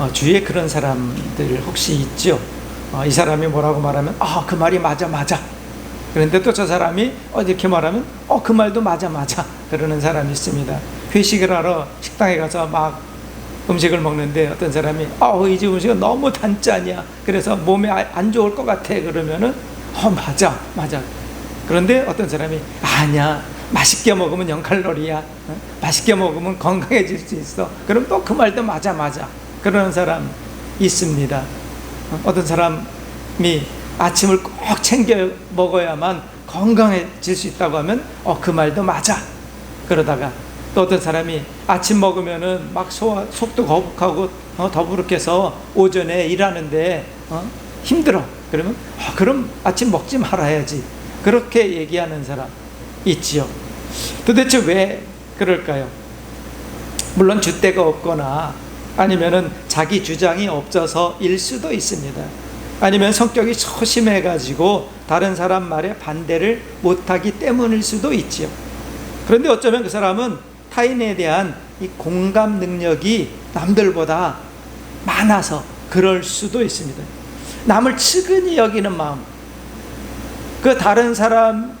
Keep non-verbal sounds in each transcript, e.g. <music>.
어, 주위에 그런 사람들 혹시 있죠? 어, 이 사람이 뭐라고 말하면 아 그 말이 맞아 맞아. 그런데 또 저 사람이 어, 이렇게 말하면 어 그 말도 맞아 맞아 그러는 사람이 있습니다. 회식을 하러 식당에 가서 막 음식을 먹는데 어떤 사람이 아이 집 음식은 너무 단짠이야. 그래서 몸에 아- 안 좋을 것 같아. 그러면은 어 맞아 맞아. 그런데 어떤 사람이 아니야 맛있게 먹으면 0칼로리야. 어? 맛있게 먹으면 건강해질 수 있어. 그럼 또 그 말도 맞아 맞아. 그러는 사람 있습니다. 어? 어떤 사람이 아침을 꼭 챙겨 먹어야만 건강해질 수 있다고 하면 어 그 말도 맞아. 그러다가 또 어떤 사람이 아침 먹으면은 막 소화, 속도 거북하고 어, 더부룩해서 오전에 일하는데 어, 힘들어. 그러면 아, 그럼 아침 먹지 말아야지. 그렇게 얘기하는 사람 있지요. 도대체 왜 그럴까요? 물론 줏대가 없거나 아니면은 자기 주장이 없어서 일 수도 있습니다. 아니면 성격이 소심해 가지고 다른 사람 말에 반대를 못하기 때문일 수도 있지요. 그런데 어쩌면 그 사람은 타인에 대한 이 공감 능력이 남들보다 많아서 그럴 수도 있습니다. 남을 측은히 여기는 마음, 그 다른 사람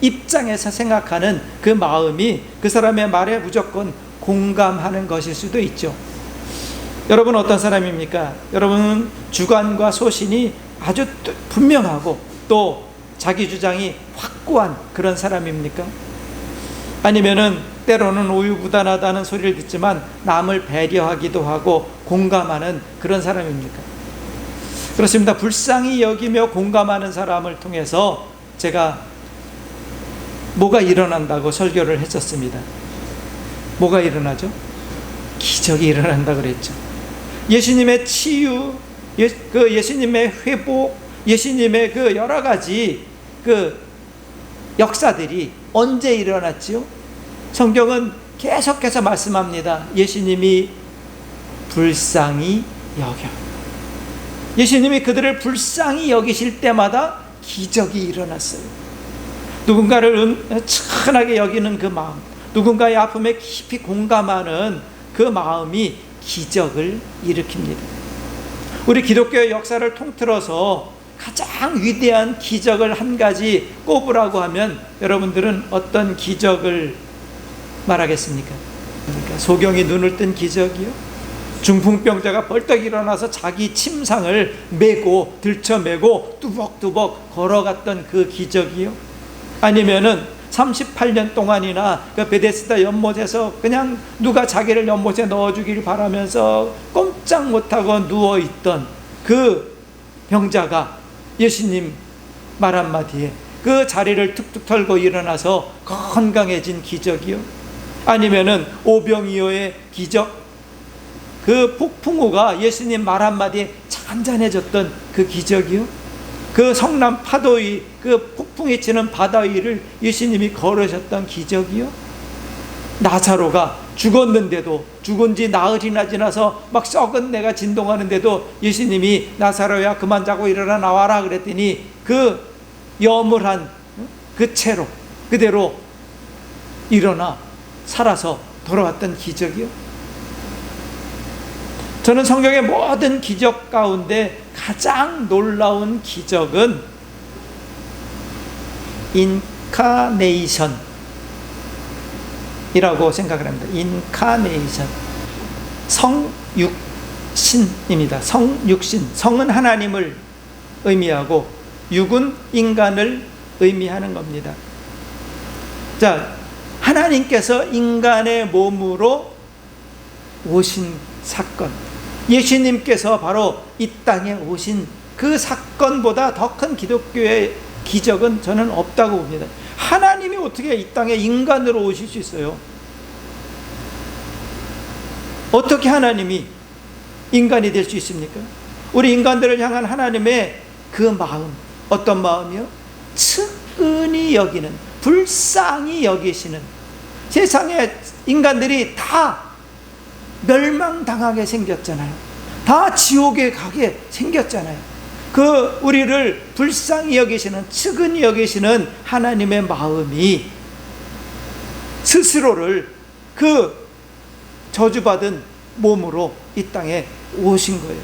입장에서 생각하는 그 마음이 그 사람의 말에 무조건 공감하는 것일 수도 있죠. 여러분 어떤 사람입니까? 여러분은 주관과 소신이 아주 뚜- 분명하고 또 자기 주장이 확고한 그런 사람입니까? 아니면은 때로는 우유부단하다는 소리를 듣지만 남을 배려하기도 하고 공감하는 그런 사람입니까? 그렇습니다. 불쌍히 여기며 공감하는 사람을 통해서 제가 뭐가 일어난다고 설교를 했었습니다. 뭐가 일어나죠? 기적이 일어난다 그랬죠. 예수님의 치유, 예, 그 예수님의 회복, 예수님의 그 여러 가지 그 역사들이 언제 일어났지요? 성경은 계속해서 말씀합니다. 예수님이 불쌍히 여겨. 예수님이 그들을 불쌍히 여기실 때마다 기적이 일어났어요. 누군가를 은- 천하게 여기는 그 마음, 누군가의 아픔에 깊이 공감하는 그 마음이 기적을 일으킵니다. 우리 기독교의 역사를 통틀어서 가장 위대한 기적을 한 가지 꼽으라고 하면 여러분들은 어떤 기적을 말하겠습니까? 그러니까 소경이 눈을 뜬 기적이요? 중풍병자가 벌떡 일어나서 자기 침상을 메고 들쳐메고 뚜벅뚜벅 걸어갔던 그 기적이요? 아니면은 38년 동안이나 그 베데스다 연못에서 그냥 누가 자기를 연못에 넣어주기를 바라면서 꼼짝 못하고 누워있던 그 병자가 예수님 말 한마디에 그 자리를 툭툭 털고 일어나서 건강해진 기적이요? 아니면은 오병이어의 기적? 그 폭풍우가 예수님 말 한마디에 잔잔해졌던 그 기적이요? 그 성남 파도 위, 그 폭풍이 치는 바다 위를 예수님이 걸으셨던 기적이요? 나사로가 죽었는데도 죽은 지 나흘이나 지나서 막 썩은 내가 진동하는데도 예수님이 나사로야 그만 자고 일어나 나와라 그랬더니 그 여물한 그 채로 그대로 일어나 살아서 돌아왔던 기적이요? 저는 성경의 모든 기적 가운데 가장 놀라운 기적은 인카네이션이라고 생각을 합니다. 인카네이션. 성육신입니다. 성육신. 성은 하나님을 의미하고 육은 인간을 의미하는 겁니다. 자, 하나님께서 인간의 몸으로 오신 사건. 예수님께서 바로 이 땅에 오신 그 사건보다 더 큰 기독교의 기적은 저는 없다고 봅니다. 하나님이 어떻게 이 땅에 인간으로 오실 수 있어요? 어떻게 하나님이 인간이 될 수 있습니까? 우리 인간들을 향한 하나님의 그 마음, 어떤 마음이요? 측은히 여기는, 불쌍히 여기시는 세상에 인간들이 다 멸망당하게 생겼잖아요. 다 지옥에 가게 생겼잖아요. 그 우리를 불쌍히 여기시는 측은히 여기시는 하나님의 마음이 스스로를 그 저주받은 몸으로 이 땅에 오신 거예요.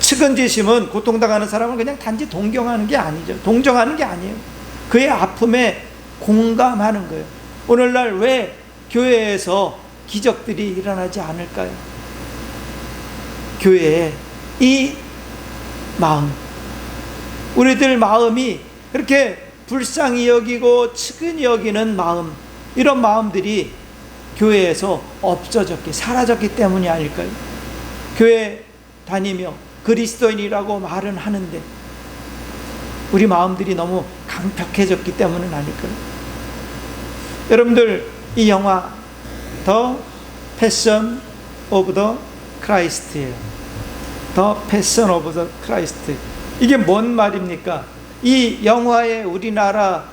측은지심은 고통당하는 사람을 그냥 단지 동경하는 게 아니죠. 동정하는 게 아니에요. 그의 아픔에 공감하는 거예요. 오늘날 왜 교회에서 기적들이 일어나지 않을까요? 교회에 이 마음, 우리들 마음이 그렇게 불쌍히 여기고 측은히 여기는 마음, 이런 마음들이 교회에서 없어졌기, 사라졌기 때문이 아닐까요? 교회 다니며 그리스도인이라고 말은 하는데 우리 마음들이 너무 강팍해졌기 때문은 아닐까요? 여러분들 이 영화 더 패션 오브 더 크라이스트예요. 더 패션 오브 더 크라이스트. 이게 뭔 말입니까? 이 영화의 우리나라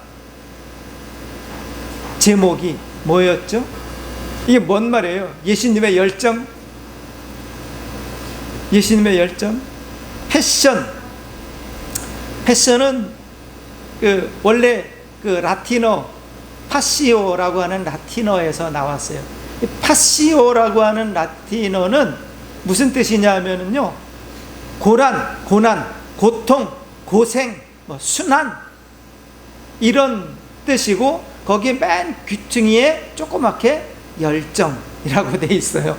제목이 뭐였죠? 이게 뭔 말이에요? 예수님의 열정? 예수님의 열정? 패션. 패션은 그 원래 그 라틴어 파시오라고 하는 라틴어에서 나왔어요. 파시오라고 하는 라틴어는 무슨 뜻이냐면요. 고난, 고난, 고통, 고생, 뭐 순환 이런 뜻이고 거기 맨 귀퉁이에 조그맣게 열정이라고 <laughs> 돼 있어요.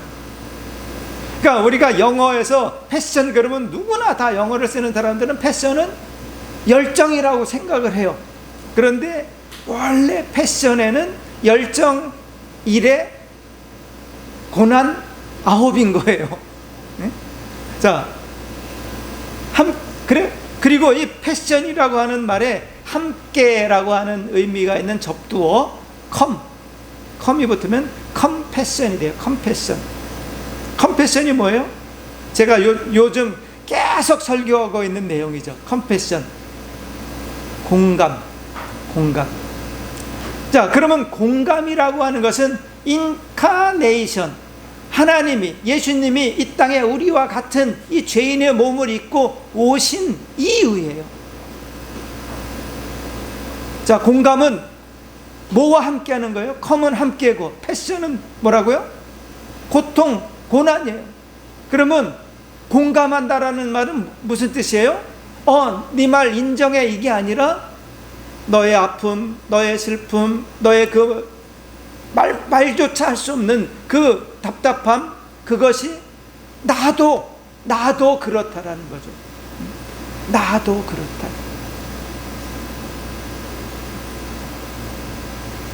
그러니까 우리가 영어에서 패션 그러면 누구나 다 영어를 쓰는 사람들은 패션은 열정이라고 생각을 해요. 그런데 원래 패션에는 열정 1에 고난 아홉인 거예요. 네? 자, 한, 그래, 그리고 이 패션이라고 하는 말에 함께라고 하는 의미가 있는 접두어 컴, 컴이 붙으면 컴패션이 돼요. 컴패션. 컴패션이 뭐예요? 제가 요, 요즘 계속 설교하고 있는 내용이죠. 컴패션. 공감, 공감. 자, 그러면 공감이라고 하는 것은 인카네이션. 하나님이, 예수님이 이 땅에 우리와 같은 이 죄인의 몸을 입고 오신 이유예요. 자, 공감은 뭐와 함께 하는 거예요? 컴은 함께고, 패션은 뭐라고요? 고통, 고난이에요. 그러면 공감한다라는 말은 무슨 뜻이에요? 어, 네 말 인정해 이게 아니라 너의 아픔, 너의 슬픔, 너의 그 말, 말조차 할 수 없는 그 답답함, 그것이 나도, 나도 그렇다라는 거죠. 나도 그렇다.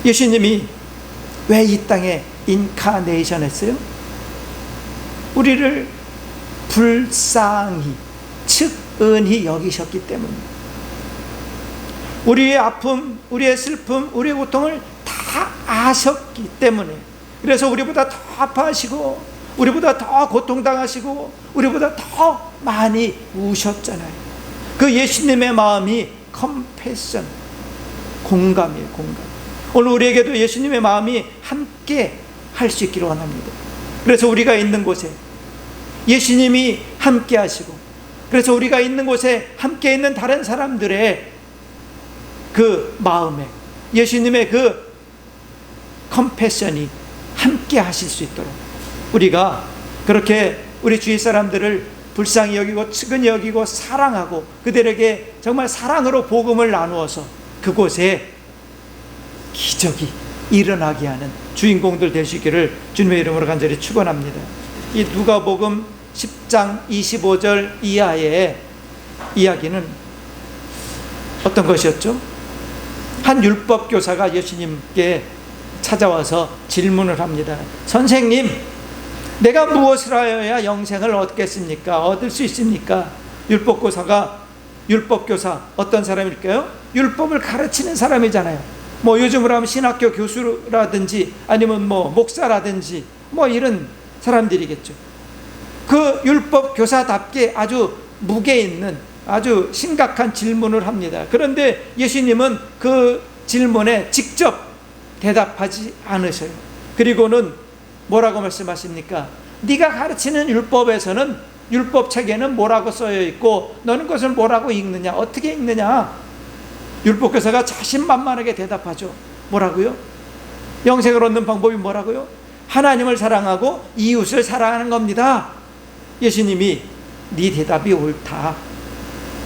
예수님이 왜 이 땅에 인카네이션 했어요? 우리를 불쌍히, 측은히 여기셨기 때문입니다. 우리의 아픔, 우리의 슬픔, 우리의 고통을 다 아셨기 때문에 그래서 우리보다 더 아파하시고 우리보다 더 고통당하시고 우리보다 더 많이 우셨잖아요. 그 예수님의 마음이 컴패션 공감이에요, 공감. 오늘 우리에게도 예수님의 마음이 함께 할 수 있기를 원합니다. 그래서 우리가 있는 곳에 예수님이 함께 하시고 그래서 우리가 있는 곳에 함께 있는 다른 사람들의 그 마음에 예수님의 그 컴패션이 함께 하실 수 있도록 우리가 그렇게 우리 주위 사람들을 불쌍히 여기고 측은히 여기고 사랑하고 그들에게 정말 사랑으로 복음을 나누어서 그곳에 기적이 일어나게 하는 주인공들 되시기를 주님의 이름으로 간절히 축원합니다. 이 누가복음 10장 25절 이하의 이야기는 어떤 것이었죠? 한 율법 교사가 예수님께 찾아와서 질문을 합니다. 선생님, 내가 무엇을 하여야 영생을 얻겠습니까? 얻을 수 있습니까? 율법 교사가 율법 교사 어떤 사람일까요? 율법을 가르치는 사람이잖아요. 뭐 요즘으로 하면 신학교 교수라든지 아니면 뭐 목사라든지 뭐 이런 사람들이겠죠. 그 율법 교사답게 아주 무게 있는 아주 심각한 질문을 합니다. 그런데 예수님은 그 질문에 직접 대답하지 않으셔요. 그리고는 뭐라고 말씀하십니까? 네가 가르치는 율법에서는 율법 책에는 뭐라고 써여 있고 너는 그것을 뭐라고 읽느냐? 어떻게 읽느냐? 율법 교사가 자신만만하게 대답하죠. 뭐라고요? 영생을 얻는 방법이 뭐라고요? 하나님을 사랑하고 이웃을 사랑하는 겁니다. 예수님이 네 대답이 옳다.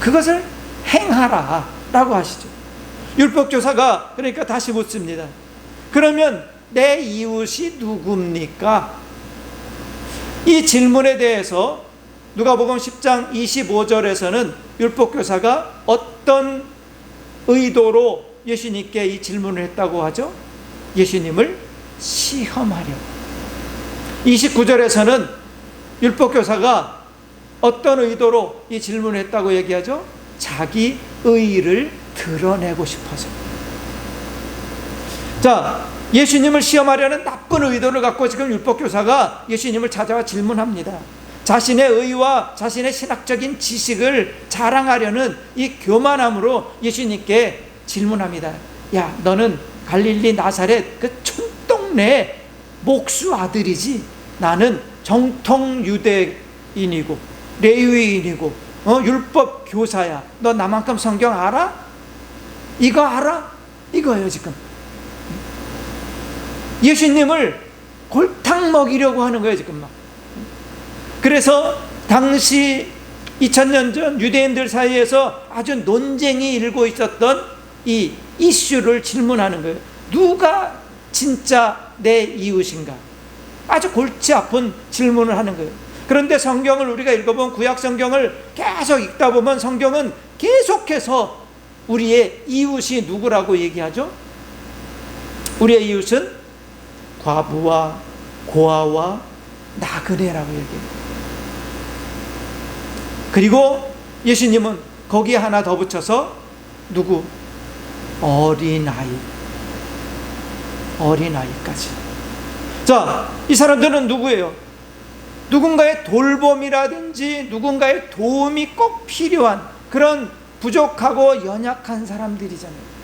그것을 행하라 라고 하시죠. 율법교사가 그러니까 다시 묻습니다. 그러면 내 이웃이 누굽니까? 이 질문에 대해서 누가복음 10장 25절에서는 율법 교사가 어떤 의도로 예수님께 이 질문을 했다고 하죠? 예수님을 시험하려. 29절에서는 율법 교사가 어떤 의도로 이 질문을 했다고 얘기하죠? 자기 의의를 드러내고 싶어서. 자, 예수님을 시험하려는 나쁜 의도를 갖고 지금 율법교사가 예수님을 찾아와 질문합니다. 자신의 의와 자신의 신학적인 지식을 자랑하려는 이 교만함으로 예수님께 질문합니다. 야, 너는 갈릴리 나사렛 그 촌동네 목수 아들이지. 나는 정통 유대인이고 레위인이고 어, 율법 교사야. 너 나만큼 성경 알아? 이거 알아? 이거예요 지금. 예수님을 골탕 먹이려고 하는 거예요 지금 막. 그래서 당시 2000년 전 유대인들 사이에서 아주 논쟁이 일고 있었던 이 이슈를 질문하는 거예요. 누가 진짜 내 이웃인가? 아주 골치 아픈 질문을 하는 거예요. 그런데 성경을 우리가 읽어보면 구약 성경을 계속 읽다 보면 성경은 계속해서 우리의 이웃이 누구라고 얘기하죠? 우리의 이웃은 과부와 고아와 나그네라고 얘기해요. 그리고 예수님은 거기에 하나 더 붙여서 누구? 어린아이. 어린아이까지. 자, 이 사람들은 누구예요? 누군가의 돌봄이라든지 누군가의 도움이 꼭 필요한 그런 부족하고 연약한 사람들이잖아요.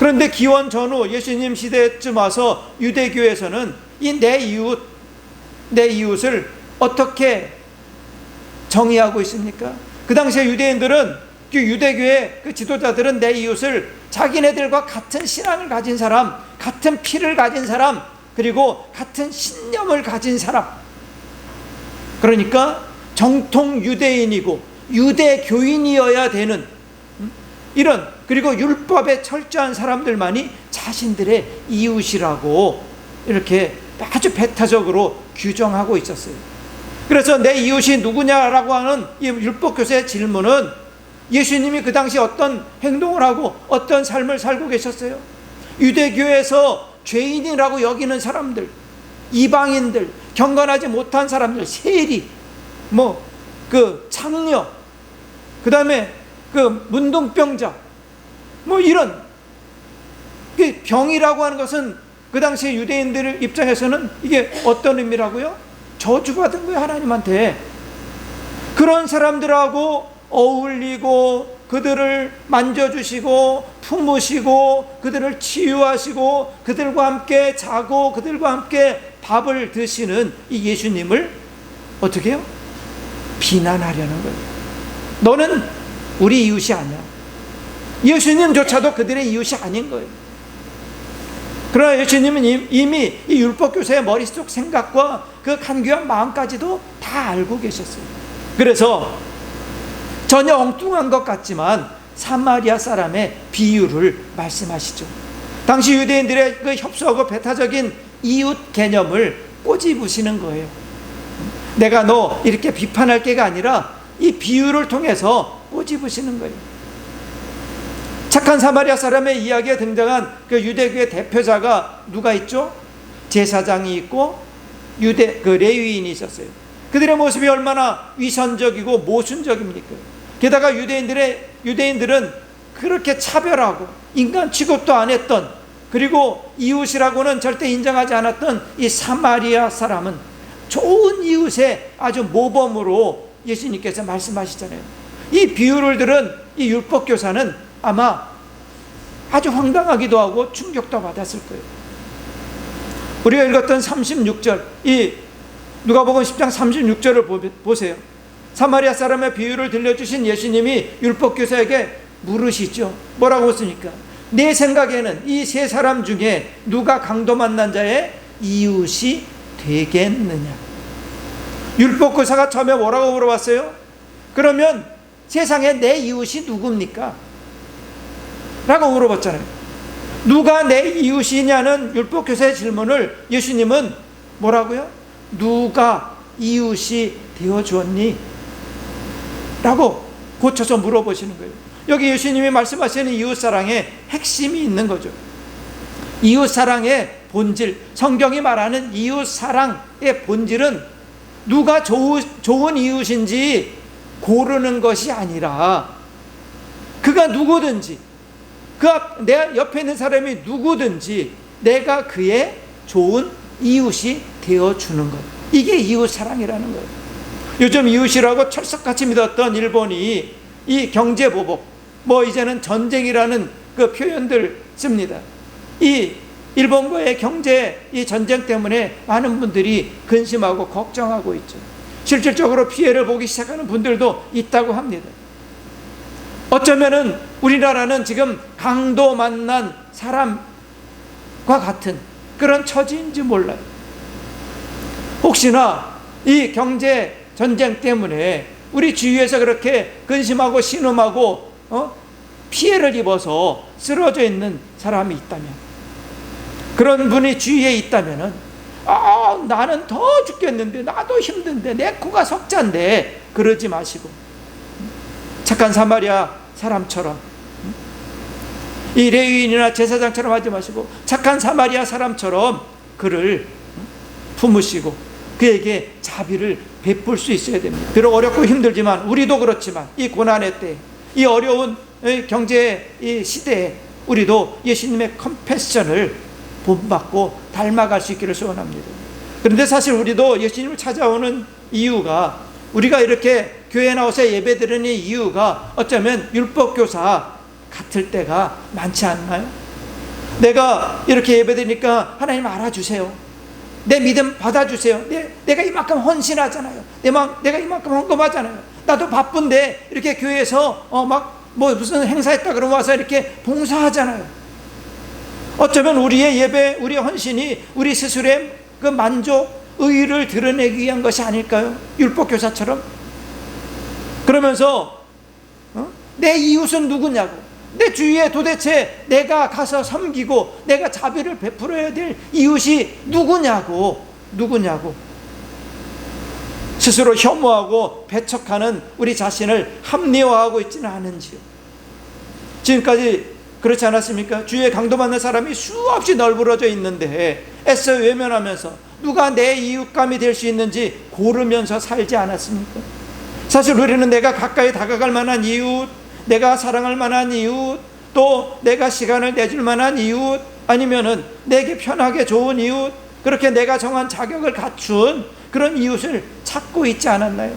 그런데 기원 전후 예수님 시대쯤 와서 유대교에서는 이 내 이웃, 내 이웃을 어떻게 정의하고 있습니까? 그 당시에 유대인들은 그 유대교의 그 지도자들은 내 이웃을 자기네들과 같은 신앙을 가진 사람, 같은 피를 가진 사람, 그리고 같은 신념을 가진 사람. 그러니까 정통 유대인이고 유대교인이어야 되는 이런 그리고 율법에 철저한 사람들만이 자신들의 이웃이라고 이렇게 아주 배타적으로 규정하고 있었어요. 그래서 내 이웃이 누구냐라고 하는 이 율법 교사의 질문은 예수님이 그 당시 어떤 행동을 하고 어떤 삶을 살고 계셨어요? 유대교에서 죄인이라고 여기는 사람들, 이방인들, 경건하지 못한 사람들, 세리, 뭐, 그 창녀, 그 다음에 그 문둥병자, 뭐 이런 그 병이라고 하는 것은 그 당시 유대인들 입장에서는 이게 어떤 의미라고요? 저주받은 거예요, 하나님한테. 그런 사람들하고 어울리고 그들을 만져주시고 품으시고 그들을 치유하시고 그들과 함께 자고 그들과 함께 밥을 드시는 이 예수님을 어떻게 해요? 비난하려는 거예요. 너는 우리 이웃이 아니야. 예수님조차도 그들의 이웃이 아닌 거예요. 그러나 예수님은 이미 이 율법 교사의 머릿속 생각과 그 간교한 마음까지도 다 알고 계셨어요. 그래서 전혀 엉뚱한 것 같지만 사마리아 사람의 비유를 말씀하시죠. 당시 유대인들의 그 협소하고 배타적인 이웃 개념을 꼬집으시는 거예요. 내가 너 이렇게 비판할 게가 아니라 이 비유를 통해서 꼬집으시는 거예요. 착한 사마리아 사람의 이야기에 등장한 그 유대교의 대표자가 누가 있죠? 제사장이 있고 유대 그 레위인이 있었어요. 그들의 모습이 얼마나 위선적이고 모순적입니까? 게다가 유대인들의 유대인들은 그렇게 차별하고 인간 취급도 안 했던 그리고 이웃이라고는 절대 인정하지 않았던 이 사마리아 사람은 좋은 이웃의 아주 모범으로 예수님께서 말씀하시잖아요. 이 비유를 들은 이 율법 교사는 아마 아주 황당하기도 하고 충격도 받았을 거예요. 우리가 읽었던 36절, 이 누가복음 10장 36절을 보세요. 사마리아 사람의 비유를 들려주신 예수님이 율법 교사에게 물으시죠. 뭐라고 했습니까? 내 생각에는 이 세 사람 중에 누가 강도 만난 자의 이웃이 되겠느냐? 율법 교사가 처음에 뭐라고 물어봤어요? 그러면 세상에 내 이웃이 누굽니까? 라고 물어봤잖아요. 누가 내 이웃이냐는 율법교사의 질문을 예수님은 뭐라고요? 누가 이웃이 되어 주었니? 라고 고쳐서 물어보시는 거예요. 여기 예수님이 말씀하시는 이웃 사랑에 핵심이 있는 거죠. 이웃 사랑의 본질, 성경이 말하는 이웃 사랑의 본질은 누가 좋, 좋은 이웃인지 고르는 것이 아니라 그가 누구든지 그 내 옆에 있는 사람이 누구든지 내가 그의 좋은 이웃이 되어 주는 것. 이게 이웃 사랑이라는 거예요. 요즘 이웃이라고 철석같이 믿었던 일본이 이 경제 보복, 뭐 이제는 전쟁이라는 그 표현들 씁니다. 이 일본과의 경제 이 전쟁 때문에 많은 분들이 근심하고 걱정하고 있죠. 실질적으로 피해를 보기 시작하는 분들도 있다고 합니다. 어쩌면은 우리나라는 지금 강도 만난 사람과 같은 그런 처지인지 몰라요. 혹시나 이 경제 전쟁 때문에 우리 주위에서 그렇게 근심하고 신음하고 어? 피해를 입어서 쓰러져 있는 사람이 있다면 그런 분이 주위에 있다면은 아 나는 더 죽겠는데 나도 힘든데 내 코가 석잔데 그러지 마시고 착한 사마리아 사람처럼 이 레위인이나 제사장처럼 하지 마시고 착한 사마리아 사람처럼 그를 품으시고 그에게 자비를 베풀 수 있어야 됩니다. 비록 어렵고 힘들지만 우리도 그렇지만 이 고난의 때, 이 어려운 경제 이 시대에 우리도 예수님의 컴패션을 본받고 닮아갈 수 있기를 소원합니다. 그런데 사실 우리도 예수님을 찾아오는 이유가 우리가 이렇게 교회 나와서 예배 드리는 이유가 어쩌면 율법 교사 같을 때가 많지 않나요? 내가 이렇게 예배 드리니까 하나님 알아주세요. 내 믿음 받아주세요. 내, 내가 이만큼 헌신하잖아요. 내가, 내가 이만큼 헌금하잖아요. 나도 바쁜데 이렇게 교회에서 어, 막 뭐 무슨 행사했다 그러면 와서 이렇게 봉사하잖아요. 어쩌면 우리의 예배, 우리의 헌신이 우리 스스로의 그 만족, 의를 드러내기 위한 것이 아닐까요? 율법 교사처럼? 그러면서 어? 내 이웃은 누구냐고 내 주위에 도대체 내가 가서 섬기고 내가 자비를 베풀어야 될 이웃이 누구냐고 누구냐고 스스로 혐오하고 배척하는 우리 자신을 합리화하고 있지는 않은지요 지금까지 그렇지 않았습니까? 주위에 강도받는 사람이 수없이 널브러져 있는데 애써 외면하면서 누가 내 이웃감이 될 수 있는지 고르면서 살지 않았습니까? 사실 우리는 내가 가까이 다가갈 만한 이웃, 내가 사랑할 만한 이웃, 또 내가 시간을 내줄 만한 이웃, 아니면은 내게 편하게 좋은 이웃, 그렇게 내가 정한 자격을 갖춘 그런 이웃을 찾고 있지 않았나요?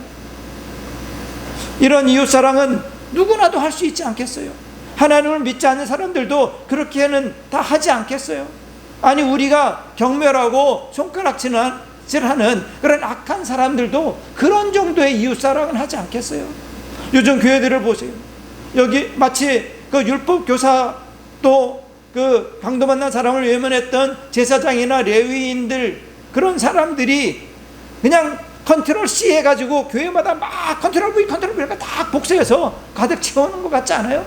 이런 이웃 사랑은 누구나도 할 수 있지 않겠어요? 하나님을 믿지 않는 사람들도 그렇게는 다 하지 않겠어요? 아니 우리가 경멸하고 손가락질 하는 그런 악한 사람들도 그런 정도의 이웃 사랑은 하지 않겠어요? 요즘 교회들을 보세요. 여기 마치 그 율법 교사 또 그 강도 만난 사람을 외면했던 제사장이나 레위인들 그런 사람들이 그냥 컨트롤 C 해가지고 교회마다 막 컨트롤 V 컨트롤 V가 다 복수해서 가득 채우는 것 같지 않아요?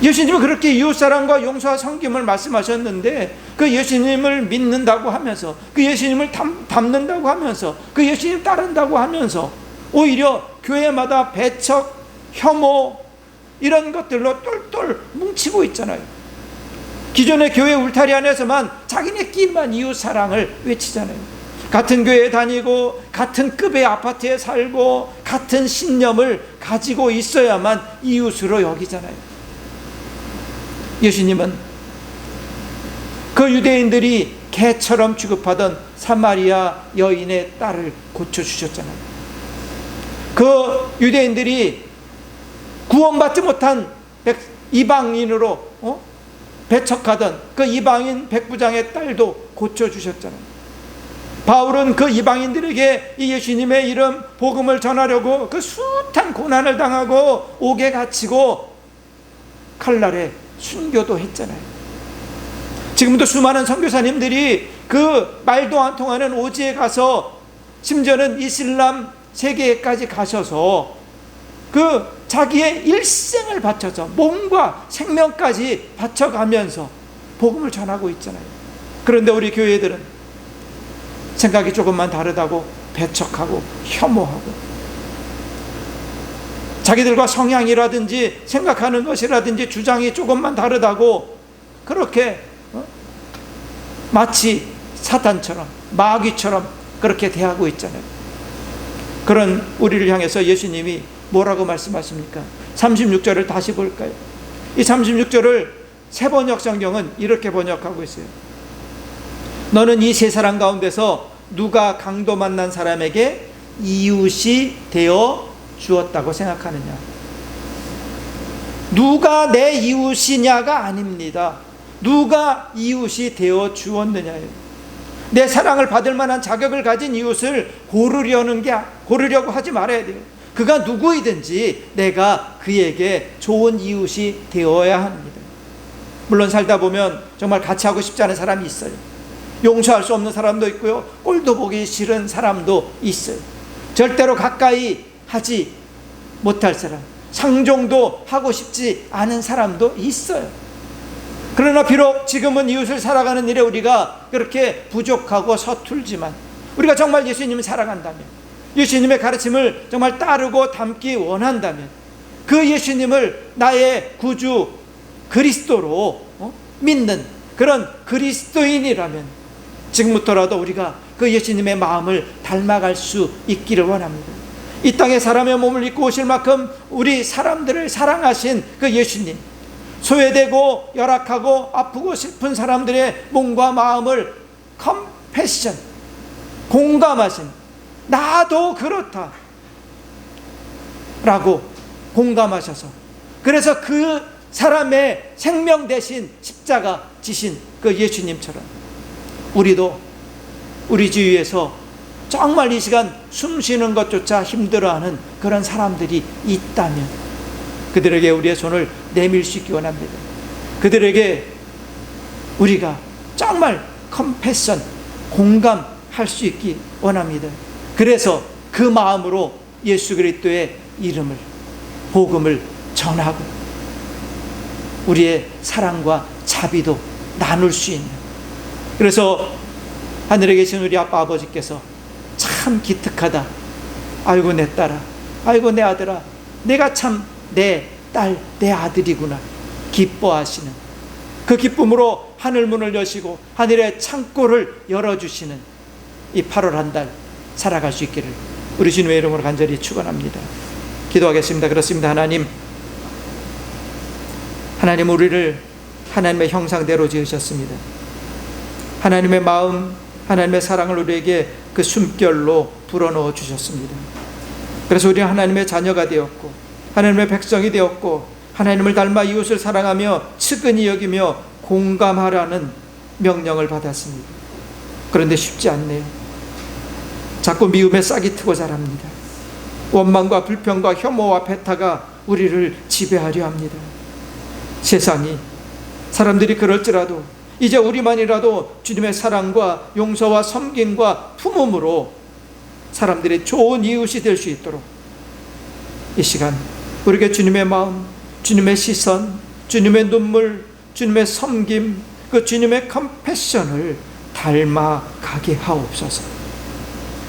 예수님은 그렇게 이웃사랑과 용서와 섬김을 말씀하셨는데 그 예수님을 믿는다고 하면서 그 예수님을 담, 담는다고 하면서 그 예수님 따른다고 하면서 오히려 교회마다 배척, 혐오 이런 것들로 똘똘 뭉치고 있잖아요. 기존의 교회 울타리 안에서만 자기네끼리만 이웃사랑을 외치잖아요. 같은 교회에 다니고 같은 급의 아파트에 살고 같은 신념을 가지고 있어야만 이웃으로 여기잖아요. 예수님은 그 유대인들이 개처럼 취급하던 사마리아 여인의 딸을 고쳐주셨잖아요. 그 유대인들이 구원받지 못한 이방인으로 어? 배척하던 그 이방인 백부장의 딸도 고쳐주셨잖아요. 바울은 그 이방인들에게 이 예수님의 이름 복음을 전하려고 그 숱한 고난을 당하고 옥에 갇히고 칼날에 순교도 했잖아요. 지금도 수많은 선교사님들이 그 말도 안 통하는 오지에 가서 심지어는 이슬람 세계까지 가셔서 그 자기의 일생을 바쳐서 몸과 생명까지 바쳐가면서 복음을 전하고 있잖아요. 그런데 우리 교회들은 생각이 조금만 다르다고 배척하고 혐오하고 자기들과 성향이라든지 생각하는 것이라든지 주장이 조금만 다르다고 그렇게 어? 마치 사탄처럼 마귀처럼 그렇게 대하고 있잖아요. 그런 우리를 향해서 예수님이 뭐라고 말씀하십니까? 36절을 다시 볼까요? 이 36절을 세 번역 성경은 이렇게 번역하고 있어요. 너는 이 세 사람 가운데서 누가 강도 만난 사람에게 이웃이 되어 주었다고 생각하느냐? 누가 내 이웃이냐가 아닙니다. 누가 이웃이 되어 주었느냐예요. 내 사랑을 받을 만한 자격을 가진 이웃을 고르려는 게 고르려고 하지 말아야 돼요. 그가 누구이든지 내가 그에게 좋은 이웃이 되어야 합니다. 물론 살다 보면 정말 같이 하고 싶지 않은 사람이 있어요. 용서할 수 없는 사람도 있고요. 꼴도 보기 싫은 사람도 있어요. 절대로 가까이 하지 못할 사람, 상종도 하고 싶지 않은 사람도 있어요. 그러나 비록 지금은 이웃을 살아가는 일에 우리가 그렇게 부족하고 서툴지만 우리가 정말 예수님을 사랑한다면 예수님의 가르침을 정말 따르고 담기 원한다면 그 예수님을 나의 구주 그리스도로 어? 믿는 그런 그리스도인이라면 지금부터라도 우리가 그 예수님의 마음을 닮아갈 수 있기를 원합니다. 이 땅에 사람의 몸을 입고 오실 만큼 우리 사람들을 사랑하신 그 예수님 소외되고 열악하고 아프고 슬픈 사람들의 몸과 마음을 컴패션 공감하신 나도 그렇다 라고 공감하셔서 그래서 그 사람의 생명 대신 십자가 지신 그 예수님처럼 우리도 우리 주위에서 정말 이 시간 숨 쉬는 것조차 힘들어하는 그런 사람들이 있다면 그들에게 우리의 손을 내밀 수 있기 원합니다. 그들에게 우리가 정말 컴패션, 공감할 수 있기 원합니다. 그래서 그 마음으로 예수 그리스도의 이름을 복음을 전하고 우리의 사랑과 자비도 나눌 수 있는 그래서 하늘에 계신 우리 아빠 아버지께서 참 기특하다. 아이고 내 딸아. 아이고 내 아들아. 내가 참 내 딸, 내 아들이구나. 기뻐하시는 그 기쁨으로 하늘 문을 여시고 하늘의 창고를 열어주시는 이 8월 한 달 살아갈 수 있기를 우리 주님의 이름으로 간절히 축원합니다. 기도하겠습니다. 그렇습니다. 하나님, 하나님 우리를 하나님의 형상대로 지으셨습니다. 하나님의 마음, 하나님의 사랑을 우리에게 그 숨결로 불어넣어 주셨습니다. 그래서 우리는 하나님의 자녀가 되었고 하나님의 백성이 되었고 하나님을 닮아 이웃을 사랑하며 측은히 여기며 공감하라는 명령을 받았습니다. 그런데 쉽지 않네요. 자꾸 미움에 싹이 트고 자랍니다. 원망과 불평과 혐오와 배타가 우리를 지배하려 합니다. 세상이 사람들이 그럴지라도 이제 우리만이라도 주님의 사랑과 용서와 섬김과 품음으로 사람들의 좋은 이웃이 될 수 있도록 이 시간 우리에게 주님의 마음, 주님의 시선, 주님의 눈물, 주님의 섬김, 그 주님의 컴패션을 닮아가게 하옵소서.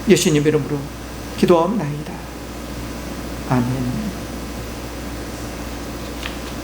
예수님 이름으로 기도하옵나이다. 아멘.